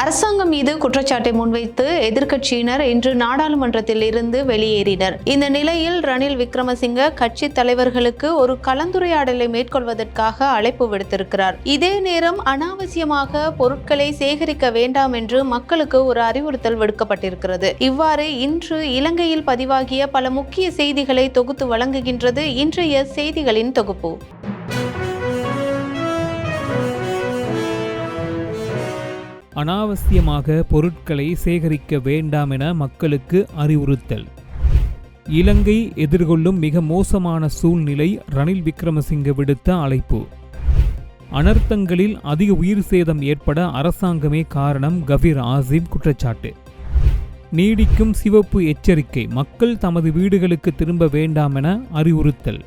அரசாங்கம் மீது குற்றச்சாட்டை முன்வைத்து எதிர்க்கட்சியினர் இன்று நாடாளுமன்றத்தில் இருந்து வெளியேறினர். இந்த நிலையில் ரணில் விக்ரமசிங்க கட்சி தலைவர்களுக்கு ஒரு கலந்துரையாடலை மேற்கொள்வதற்காக அழைப்பு விடுத்திருக்கிறார். இதே நேரம் அனாவசியமாக பொருட்களை சேகரிக்க வேண்டாம் என்று மக்களுக்கு ஒரு அறிவுறுத்தல் விடுக்கப்பட்டிருக்கிறது. இவ்வாறு இன்று இலங்கையில் பதிவாகிய பல முக்கிய செய்திகளை தொகுத்து வழங்குகின்றது இன்றைய செய்திகளின் தொகுப்பு. அனாவசியமாக பொருட்களை சேகரிக்க வேண்டாம் என மக்களுக்கு அறிவுறுத்தல். இலங்கை எதிர்கொள்ளும் மிக மோசமான சூழ்நிலை ரணில் விக்ரமசிங்க விடுத்த அழைப்பு. அனர்த்தங்களில் அதிக உயிர் சேதம் ஏற்பட அரசாங்கமே காரணம் கபீர் ஆசிம் குற்றச்சாட்டு. நீடிக்கும் சிவப்பு எச்சரிக்கை மக்கள் தமது வீடுகளுக்கு திரும்ப வேண்டாம் என அறிவுறுத்தல்.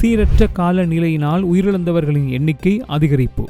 சீரற்ற காலநிலையினால் உயிரிழந்தவர்களின் எண்ணிக்கை அதிகரிப்பு.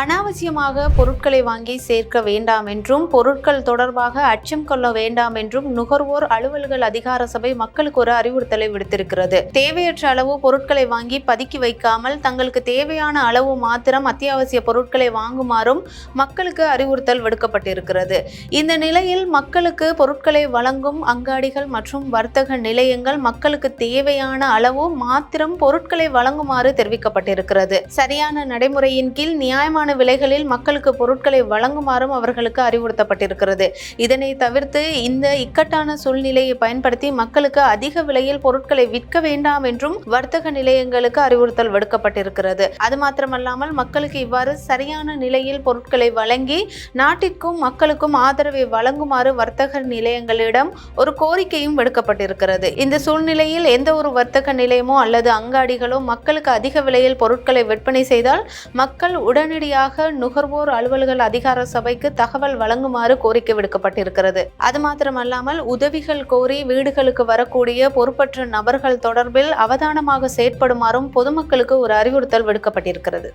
அனாவசியமாக பொருட்களை வாங்கி சேர்க்க வேண்டாம் என்றும் பொருட்கள் தொடர்பாக அச்சம் கொள்ள வேண்டாம் என்றும் நுகர்வோர் அலுவல்கள் அதிகார சபை மக்களுக்கு ஒரு அறிவுறுத்தலை விடுத்திருக்கிறது. தேவையற்ற அளவு பொருட்களை வாங்கி பதுக்கி வைக்காமல் தங்களுக்கு தேவையான அளவு மாத்திரம் அத்தியாவசிய பொருட்களை வாங்குமாறும் மக்களுக்கு அறிவுறுத்தல் விடுக்கப்பட்டிருக்கிறது. இந்த நிலையில் மக்களுக்கு பொருட்களை வழங்கும் அங்காடிகள் மற்றும் வர்த்தக நிலையங்கள் மக்களுக்கு தேவையான அளவு மாத்திரம் பொருட்களை வழங்குமாறு தெரிவிக்கப்பட்டிருக்கிறது. சரியான நடைமுறையின் கீழ் நியாயமான விலைகளில் மக்களுக்கு பொருட்களை வழங்குமாறும் அவர்களுக்கு அறிவுறுத்தப்பட்டிருக்கிறது. இதனை தவிர்த்து இந்த இக்கட்டான சூழ்நிலையை பயன்படுத்தி மக்களுக்கு அதிக விலையில் பொருட்களை விற்க வேண்டாம் என்றும் வர்த்தக நிலையங்களுக்கு அறிவுறுத்தல் விடுக்கப்பட்டிருக்கிறது. அது மாத்திரமல்லாமல் மக்களுக்கு இவ்வாறு சரியான நிலையில் பொருட்களை வழங்கி நாட்டிற்கும் மக்களுக்கும் ஆதரவை வழங்குமாறு வர்த்தக நிலையங்களிடம் ஒரு கோரிக்கையும் விடுக்கப்பட்டிருக்கிறது. இந்த சூழ்நிலையில் எந்த ஒரு வர்த்தக நிலையமோ அல்லது அங்காடிகளோ மக்களுக்கு அதிக விலையில் பொருட்களை விற்பனை செய்தால் மக்கள் உடனடி உடனடியாக நுகர்வோர் அலுவல்கள் அதிகார சபைக்கு தகவல் வழங்குமாறு கோரிக்கை விடுக்கப்பட்டிருக்கிறது. அது மாத்திரமல்லாமல் உதவிகள் கோரி வீடுகளுக்கு வரக்கூடிய பொறுப்பற்ற நபர்கள் தொடர்பில் அவதானமாக செயற்படுமாறும் பொதுமக்களுக்கு ஒரு அறிவுறுத்தல் விடுக்கப்பட்டிருக்கிறது.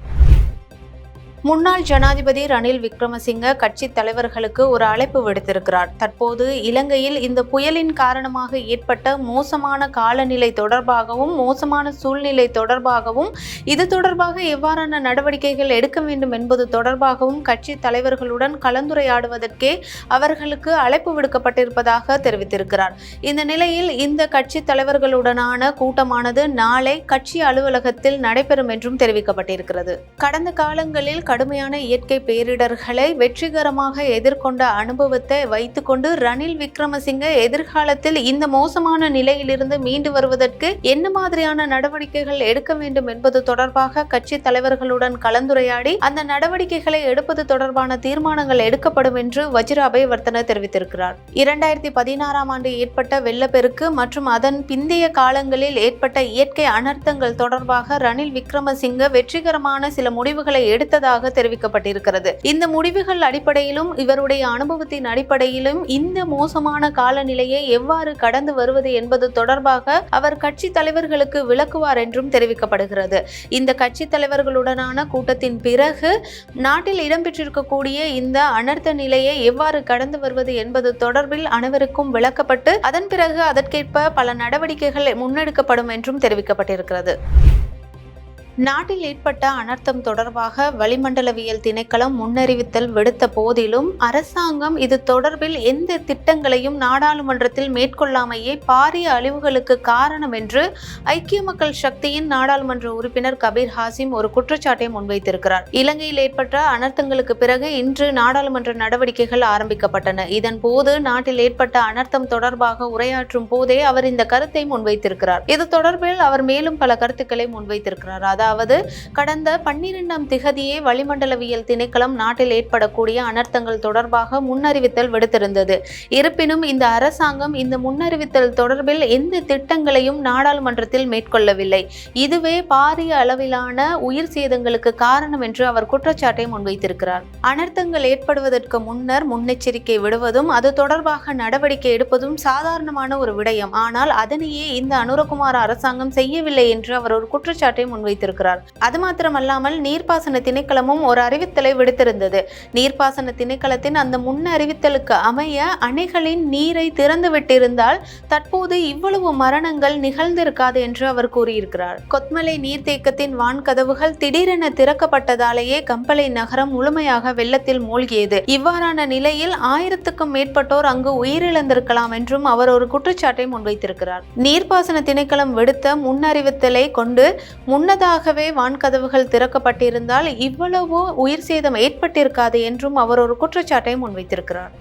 முன்னாள் ஜனாதிபதி ரணில் விக்ரமசிங்க கட்சி தலைவர்களுக்கு ஒரு அழைப்பு விடுத்திருக்கிறார். தற்போது இலங்கையில் இந்த புயலின் காரணமாக ஏற்பட்ட மோசமான காலநிலை தொடர்பாகவும் மோசமான சூழ்நிலை தொடர்பாகவும் இது தொடர்பாக எவ்வாறான நடவடிக்கைகள் எடுக்க வேண்டும் என்பது தொடர்பாகவும் கட்சி தலைவர்களுடன் கலந்துரையாடுவதற்கே அவர்களுக்கு அழைப்பு விடுக்கப்பட்டிருப்பதாக தெரிவித்திருக்கிறார். இந்த நிலையில் இந்த கட்சி தலைவர்களுடனான கூட்டமானது நாளை கட்சி அலுவலகத்தில் நடைபெறும் என்றும் தெரிவிக்கப்பட்டிருக்கிறது. கடந்த காலங்களில் கடுமையான இயற்கை பேரிடர்களை வெற்றிகரமாக எதிர்கொண்ட அனுபவத்தை வைத்துக்கொண்டு ரணில் விக்ரமசிங்க எதிர்காலத்தில் இந்த மோசமான நிலையிலிருந்து மீண்டு வருவதற்கு என்ன மாதிரியான நடவடிக்கைகள் எடுக்க வேண்டும் என்பது தொடர்பாக கட்சி தலைவர்களுடன் கலந்துரையாடி அந்த நடவடிக்கைகளை எடுப்பது தொடர்பான தீர்மானங்கள் எடுக்கப்படும் என்று வஜ்ர அபயவர்த்தன தெரிவித்திருக்கிறார். இரண்டாயிரத்தி பதினாறாம் ஆண்டு ஏற்பட்ட வெள்ளப்பெருக்கு மற்றும் அதன் பிந்தைய காலங்களில் ஏற்பட்ட இயற்கை அனர்த்தங்கள் தொடர்பாக ரணில் விக்ரமசிங்க வெற்றிகரமான சில முடிவுகளை எடுத்ததாக தெரிவிக்கப்பட்டிருக்கிறது. இந்த முடிவுகள் அடிப்படையிலும் இவருடைய அனுபவத்தின் அடிப்படையிலும் இந்த மோசமான காலநிலையை எவ்வாறு கடந்து வருவது என்பது தொடர்பாக அவர் கட்சி தலைவர்களுக்கு விளக்குவார் என்றும் தெரிவிக்கப்படுகிறது. இந்த கட்சி தலைவர்களுடனான கூட்டத்தின் பிறகு நாட்டில் இடம்பெற்றிருக்கக்கூடிய இந்த அனர்த்த நிலையை எவ்வாறு கடந்து வருவது என்பது தொடர்பில் அனைவருக்கும் விளக்கப்பட்டு அதன் பிறகு அதற்கேற்ப பல நடவடிக்கைகள் முன்னெடுக்கப்படும் என்றும் தெரிவிக்கப்பட்டிருக்கிறது. நாட்டில் ஏற்பட்ட அனர்த்தம் தொடர்பாக வளிமண்டலவியல் திணைக்களம் முன்னறிவித்தல் விடுத்த போதிலும் அரசாங்கம் இது தொடர்பில் எந்த திட்டங்களையும் நாடாளுமன்றத்தில் மேற்கொள்ளாமையே பாரிய அழிவுகளுக்கு காரணம் என்று ஐக்கிய மக்கள் சக்தியின் நாடாளுமன்ற உறுப்பினர் கபீர் ஹாசிம் ஒரு குற்றச்சாட்டை முன்வைத்திருக்கிறார். இலங்கையில் ஏற்பட்ட அனர்த்தங்களுக்கு பிறகு இன்று நாடாளுமன்ற நடவடிக்கைகள் ஆரம்பிக்கப்பட்டன. இதன் போது நாட்டில் ஏற்பட்ட அனர்த்தம் தொடர்பாக உரையாற்றும் போதே அவர் இந்த கருத்தை முன்வைத்திருக்கிறார். இது தொடர்பில் அவர் மேலும் பல கருத்துக்களை முன்வைத்திருக்கிறார். அதாவது கடந்த பன்னிரெண்டாம் திகதியே வளிமண்டலவியல் திணைக்களம் நாட்டில் ஏற்படக்கூடிய அனர்த்தங்கள் தொடர்பாக முன்னறிவித்தல் விடுத்திருந்தது. இருப்பினும் இந்த அரசாங்கம் இந்த முன்னறிவித்தல் தொடர்பில் எந்த திட்டங்களையும் நாடாளுமன்றத்தில் மேற்கொள்ளவில்லை. இதுவே பாரிய அளவிலான உயிர் சேதங்களுக்கு காரணம் என்று அவர் குற்றச்சாட்டை முன்வைத்திருக்கிறார். அனர்த்தங்கள் ஏற்படுவதற்கு முன்னர் முன்னெச்சரிக்கை விடுவதும் அது தொடர்பாக நடவடிக்கை எடுப்பதும் சாதாரணமான ஒரு விடயம். ஆனால் அதனையே இந்த அனுரகுமார் அரசாங்கம் செய்யவில்லை என்று அவர் ஒரு குற்றச்சாட்டை முன்வைத்திருக்கிறார். வந்திருக்கிறார் அது மாத்திரமல்லாமல் நீர்ப்பாசன திணைக்களமும் ஒரு அறிவித்தலை விடுத்திருந்தது. நீர்ப்பாசன திணைக்களத்தின் அந்த முன் அறிவித்தலுக்கு அமைய அணைகளின் நீரை திறந்து விட்டிருந்தால் தற்போது இவ்வளவு மரணங்கள் நிகழ்ந்திருக்காது என்று அவர் கூறியிருக்கிறார். கொத்மலை நீர்த்தேக்கத்தின் வான்கதவுகள் திடீரென திறக்கப்பட்டதாலேயே கம்பளை நகரம் முழுமையாக வெள்ளத்தில் மூழ்கியது. இவ்வாறான நிலையில் ஆயிரத்துக்கும் மேற்பட்டோர் அங்கு உயிரிழந்திருக்கலாம் என்றும் அவர் ஒரு குற்றச்சாட்டை முன்வைத்திருக்கிறார். நீர்ப்பாசன திணைக்களம் விடுத்த முன்னறிவித்தலை கொண்டு முன்னதாக முன்னதாகவே வான்கதவுகள் திறக்கப்பட்டிருந்தால் இவ்வளவோ உயிர் சேதம் ஏற்பட்டிருக்காது என்றும் அவர் ஒரு குற்றச்சாட்டை முன்வைத்திருக்கிறார்.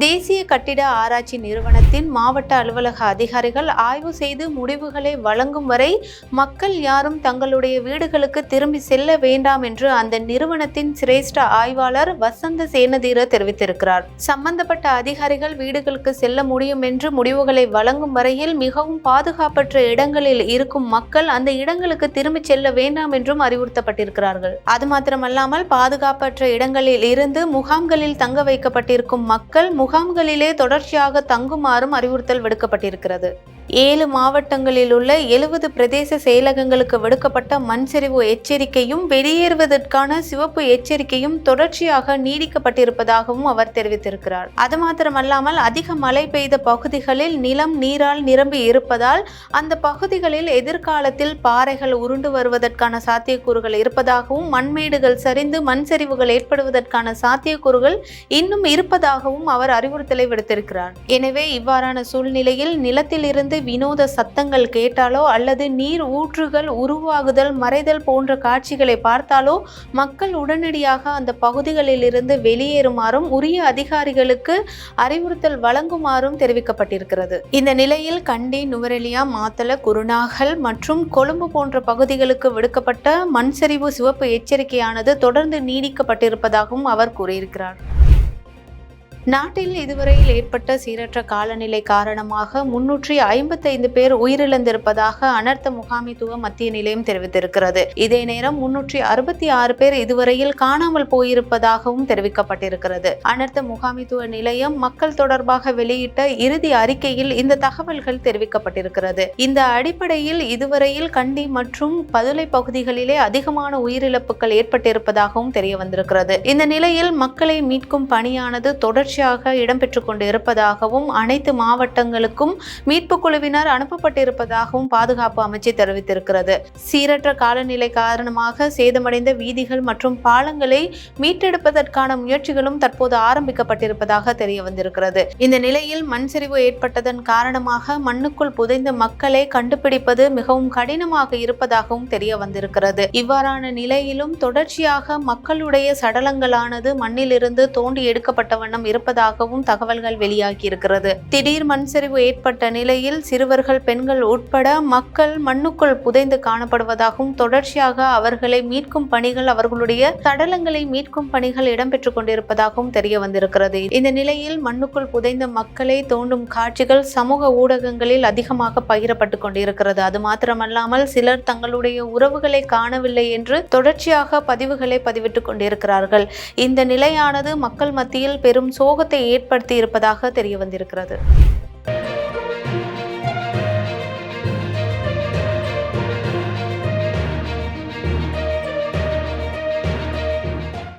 தேசிய கட்டிட ஆராய்ச்சி நிறுவனத்தின் மாவட்ட அலுவலக அதிகாரிகள் ஆய்வு செய்து முடிவுகளை வழங்கும் வரை மக்கள் யாரும் தங்களுடைய வீடுகளுக்கு திரும்பி செல்ல வேண்டாம் என்று அந்த நிறுவனத்தின் சிரேஷ்ட ஆய்வாளர் வசந்த சேனதீர தெரிவித்திருக்கிறார். சம்பந்தப்பட்ட அதிகாரிகள் வீடுகளுக்கு செல்ல முடியும் என்று முடிவுகளை வழங்கும் வரையில் மிகவும் பாதுகாப்பற்ற இடங்களில் இருக்கும் மக்கள் அந்த இடங்களுக்கு திரும்பி செல்ல வேண்டாம் என்றும் அறிவுறுத்தப்பட்டிருக்கிறார்கள். அது மாத்திரமல்லாமல் பாதுகாப்பற்ற இடங்களில் இருந்து முகாம்களில் தங்க வைக்கப்பட்டிருக்கும் மக்கள் முகாம்களிலே தொடர்ச்சியாக தங்குமாறும் அறிவுறுத்தல் விடுக்கப்பட்டிருக்கிறது. ஏழு மாவட்டங்களில் உள்ள எழுபது பிரதேச செயலகங்களுக்கு விடுக்கப்பட்ட மண் சரிவு எச்சரிக்கையும் வெளியேறுவதற்கான சிவப்பு எச்சரிக்கையும் தொடர்ச்சியாக நீடிக்கப்பட்டிருப்பதாகவும் அவர் தெரிவித்திருக்கிறார். அது மாத்திரமல்லாமல் அதிக மழை பெய்த பகுதிகளில் நிலம் நீரால் நிரம்பி இருப்பதால் அந்த பகுதிகளில் எதிர்காலத்தில் பாறைகள் உருண்டு வருவதற்கான சாத்தியக்கூறுகள் இருப்பதாகவும் மண்மேடுகள் சரிந்து மண் சரிவுகள் ஏற்படுவதற்கான சாத்தியக்கூறுகள் இன்னும் இருப்பதாகவும் அவர் அறிவுறுத்தலை விடுத்திருக்கிறார். எனவே இவ்வாறான சூழ்நிலையில் நிலத்திலிருந்து வினோத சத்தங்கள் கேட்டாலோ அல்லது நீர் ஊற்றுகள் உருவாகுதல் மறைதல் போன்ற காட்சிகளை பார்த்தாலோ மக்கள் உடனடியாக அந்த பகுதிகளிலிருந்து வெளியேறுமாறும் உரிய அதிகாரிகளுக்கு அறிவுறுத்தல் வழங்குமாறும் தெரிவிக்கப்பட்டிருக்கிறது. இந்த நிலையில் கண்டி நுவரெலியா மாத்தள குருநாகல் மற்றும் கொழும்பு போன்ற பகுதிகளுக்கு விடுக்கப்பட்ட மண்சரிவு சிவப்பு எச்சரிக்கையானது தொடர்ந்து நீடிக்கப்பட்டிருப்பதாகவும் அவர் கூறியிருக்கிறார். நாட்டில் இதுவரையில் ஏற்பட்ட சீரற்ற காலநிலை காரணமாக முன்னூற்றி ஐம்பத்தைந்து பேர் உயிரிழந்திருப்பதாக அனர்த்த முகாமைத்துவ மத்திய நிலையம் தெரிவித்திருக்கிறது. இதே நேரம் முன்னூற்றி அறுபத்தி ஆறு பேர் இதுவரையில் காணாமல் போயிருப்பதாகவும் தெரிவிக்கப்பட்டிருக்கிறது. அனர்த்த முகாமைத்துவ நிலையம் மக்கள் தொடர்பாக வெளியிட்ட இறுதி அறிக்கையில் இந்த தகவல்கள் தெரிவிக்கப்பட்டிருக்கிறது. இந்த அடிப்படையில் இதுவரையில் கண்டி மற்றும் பதுளை பகுதிகளிலே அதிகமான உயிரிழப்புகள் ஏற்பட்டிருப்பதாகவும் தெரிய வந்திருக்கிறது இந்த நிலையில் மக்களை மீட்கும் பணியானது தொடர் தொடர்ச்சியாக இடம்பெற்றுக் கொண்டு இருப்பதாகவும் அனைத்து மாவட்டங்களுக்கும் மீட்பு குழுவினர் அனுப்பப்பட்டிருப்பதாகவும் பாதுகாப்பு அமைச்சு தெரிவித்திருக்கிறது. சீரற்ற காலநிலை காரணமாக சேதமடைந்த வீதிகள் மற்றும் பாலங்களை மீட்டெடுப்பதற்கான முயற்சிகளும் தற்போது ஆரம்பிக்கப்பட்டிருப்பதாக தெரிய வந்திருக்கிறது இந்த நிலையில் மண் சரிவு ஏற்பட்டதன் காரணமாக மண்ணுக்குள் புதைந்த மக்களை கண்டுபிடிப்பது மிகவும் கடினமாக இருப்பதாகவும் தெரிய வந்திருக்கிறது இவ்வாறான நிலையிலும் தொடர்ச்சியாக மக்களுடைய சடலங்களானது மண்ணிலிருந்து தோண்டி எடுக்கப்பட்ட வண்ணம் இருப்ப இருப்பதாகவும் தகவல்கள் வெளியாகி இருக்கிறது திடீர் மண் சரிவு ஏற்பட்ட நிலையில் சிறுவர்கள் பெண்கள் உட்பட மக்கள் மண்ணுக்குள் புதைந்து காணப்படுவதாகவும் தொடர்ச்சியாக அவர்களை மீட்கும் பணிகள் அவர்களுடைய சடலங்களை மீட்கும் பணிகள் இடம்பெற்றுக் கொண்டிருப்பதாகவும் தெரிய வந்திருக்கிறது இந்த நிலையில் மண்ணுக்குள் புதைந்த மக்களை தோண்டும் காட்சிகள் சமூக ஊடகங்களில் அதிகமாக பகிரப்பட்டு கொண்டிருக்கிறது. அது மாத்திரமல்லாமல் சிலர் தங்களுடைய உறவுகளை காணவில்லை என்று தொடர்ச்சியாக பதிவுகளை பதிவிட்டுக் கொண்டிருக்கிறார்கள். இந்த நிலையானது மக்கள் மத்தியில் பெரும் சோ சோகத்தை ஏற்படுத்தி இருப்பதாக தெரிய வந்திருக்கிறது.